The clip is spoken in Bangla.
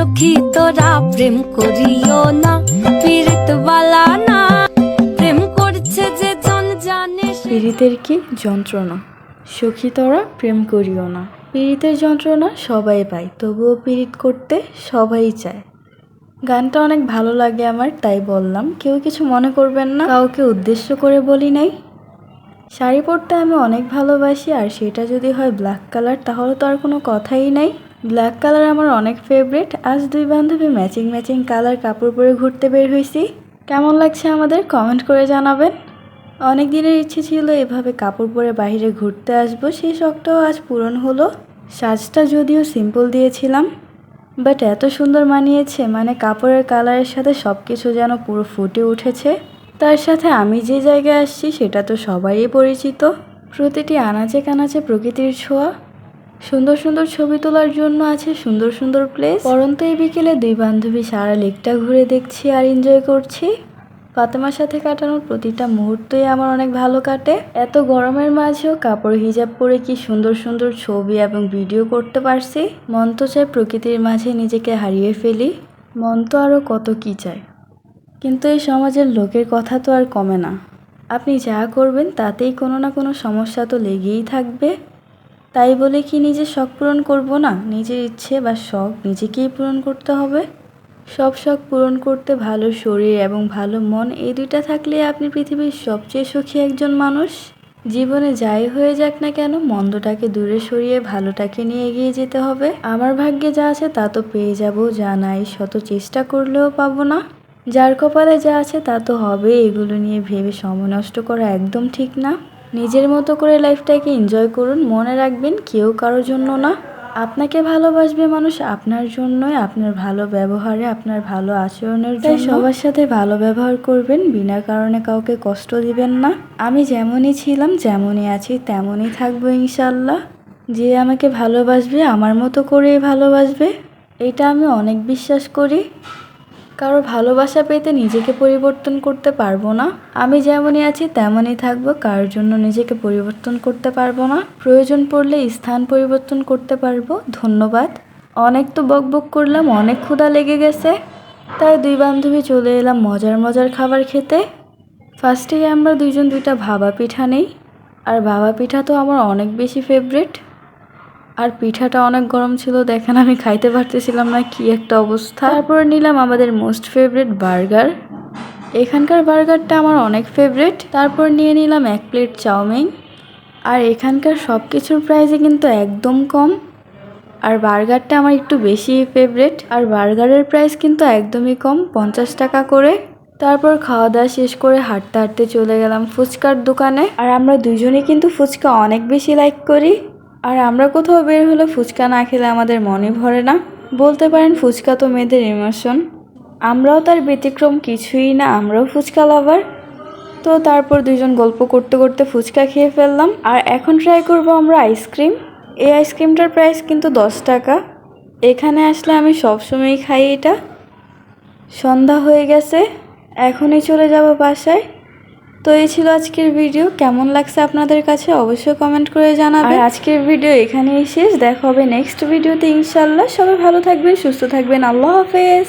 সখী তোরা প্রেম করিও না, পীড়িত বালা না। প্রেম করছে যে জন জানে পীড়িতের কি যন্ত্রণা? সখী তোরা প্রেম করিও না। পীড়িতের যন্ত্রণা সবাই পায়, তবুও পীড়িত করতে সবাই চায়। গানটা অনেক ভালো লাগে আমার, তাই বললাম, কেউ কিছু মনে করবেন না। কাউকে উদ্দেশ্য করে বলি নাই। শাড়ি পরতে আমি অনেক ভালোবাসি, আর সেটা যদি হয় ব্ল্যাক কালার তাহলে তো আর কোনো কথাই নাই। ব্ল্যাক কালার আমার অনেক ফেভারিট আজ দুই বান্ধবী ম্যাচিং ম্যাচিং কালার কাপড় পরে ঘুরতে বের হয়েছি কেমন লাগছে আমাদের কমেন্ট করে জানাবেন। অনেক দিনের ইচ্ছে ছিল এভাবে কাপড় পরে বাইরে ঘুরতে আসব, সেই শখটাও আজ পূরণ হলো। সাজটা যদিও সিম্পল দিয়েছিলাম বাট এত সুন্দর মানিয়েছে মানে কাপড়ের কালারের সাথে সব কিছু যেন পুরো ফুটে উঠেছে। তার সাথে আমি যে জায়গায় আসছি, সেটা তো সবারই পরিচিত। প্রতিটি আনাচে কানাচে প্রকৃতির ছোঁয়া। সুন্দর সুন্দর ছবি তোলার জন্য আছে সুন্দর সুন্দর প্লেস পরন্ত এই বিকেলে দুই বান্ধবী সারা লেকটা ঘুরে দেখছি আর এনজয় করছি। ফাতেমার সাথে কাটানোর প্রতিটা মুহূর্তই আমার অনেক ভালো কাটে। এত গরমের মাঝেও কাপড় হিজাব পরে কি সুন্দর সুন্দর ছবি এবং ভিডিও করতে পারছি। মন তো চায় প্রকৃতির মাঝে নিজেকে হারিয়ে ফেলি। মন তো আরও কত কি চায়। কিন্তু এই সমাজের লোকের কথা তো আর কমে না। আপনি যা করবেন তাতেই কোনো না কোনো সমস্যা তো লেগেই থাকবে। তাই বলে কি নিজের শখ পূরণ করব না? নিজের ইচ্ছে বা শখ নিজেকেই পূরণ করতে হবে? সব শখ পূরণ করতে ভালো শরীর এবং ভালো মন এই দুইটা থাকলে আপনি পৃথিবীর সবচেয়ে সুখী একজন মানুষ। জীবনে যাই হয়ে যাক না কেন, মন্দটাকে দূরে সরিয়ে ভালোটাকে নিয়ে এগিয়ে যেতে হবে। আমার ভাগ্যে যা আছে তা তো পেয়ে যাব, যা নাই শত চেষ্টা করলেও পাবো না। যার কপালে যা আছে তা তো হবে এগুলো নিয়ে ভেবে সময় নষ্ট করা একদম ঠিক না। নিজের মতো করে লাইফটাকে এনজয় করুন মনে রাখবেন কেউ কারোর জন্য না। আপনাকে ভালোবাসবে মানুষ আপনার জন্যই আপনার ভালো ব্যবহারে আপনার ভালো আচরণের জন্য। সবার সাথে ভালো ব্যবহার করবেন বিনা কারণে কাউকে কষ্ট দিবেন না। আমি যেমনই ছিলাম যেমনই আছি তেমনই থাকব ইনশাল্লাহ যে আমাকে ভালোবাসবে আমার মতো করেই ভালোবাসবে। এটা আমি অনেক বিশ্বাস করি। কারও ভালোবাসা পেতে নিজেকে পরিবর্তন করতে পারব না। আমি যেমনই আছি, তেমনই থাকব। কারোর জন্য নিজেকে পরিবর্তন করতে পারব না। প্রয়োজন পড়লে স্থান পরিবর্তন করতে পারব। ধন্যবাদ। অনেক তো বকবক করলাম, অনেক ক্ষুধা লেগে গেছে। তাই দুই বান্ধবী চলে এলাম মজার মজার খাবার খেতে। ফার্স্টেই আমরা দুইজন দুইটা ভাবা পিঠা নেই। আর ভাবা পিঠা তো আমার অনেক বেশি ফেভারিট আর পিঠাটা অনেক গরম ছিল, দেখেন আমি খাইতে পারতেছিলাম না, কি একটা অবস্থা। তারপর নিলাম আমাদের মোস্ট ফেভারিট বার্গার এখানকার বার্গারটা আমার অনেক ফেভারিট তারপর নিয়ে নিলাম এক প্লেট চাউমিন। আর এখানকার সব কিছুর প্রাইসে কিন্তু একদম কম। আর বার্গারটা আমার একটু বেশি ফেভারিট আর বার্গারের প্রাইস কিন্তু একদমই কম, পঞ্চাশ টাকা করে। তারপর খাওয়া দাওয়া শেষ করে হাঁটতে হাঁটতে চলে গেলাম ফুচকার দোকানে। আর আমরা দুজনে কিন্তু ফুচকা অনেক বেশি লাইক করি। আর আমরা কোথাও বের হলে ফুচকা না খেলে আমাদের মনে ভরে না। বলতে পারেন ফুচকা তো মেয়েদের ইমোশন আমরাও তার ব্যতিক্রম কিছুই না, আমরাও ফুচকা লাভার তো তারপর দুজন গল্প করতে করতে ফুচকা খেয়ে ফেললাম। আর এখন ট্রাই করব আমরা আইসক্রিম এই আইসক্রিমটার প্রাইস কিন্তু দশ টাকা। এখানে আসলে আমি সবসময়ই খাই এটা। সন্ধ্যা হয়ে গেছে, এখনই চলে যাব বাসায়। তো এই ছিল আজকের ভিডিও। কেমন লাগছে আপনাদের কাছে অবশ্যই কমেন্ট করে জানাবেন। আর আজকের ভিডিও এখানেই শেষ। দেখা হবে নেক্সট ভিডিওতে ইনশাল্লাহ সবাই ভালো থাকবেন, সুস্থ থাকবেন। আল্লাহ হাফেজ।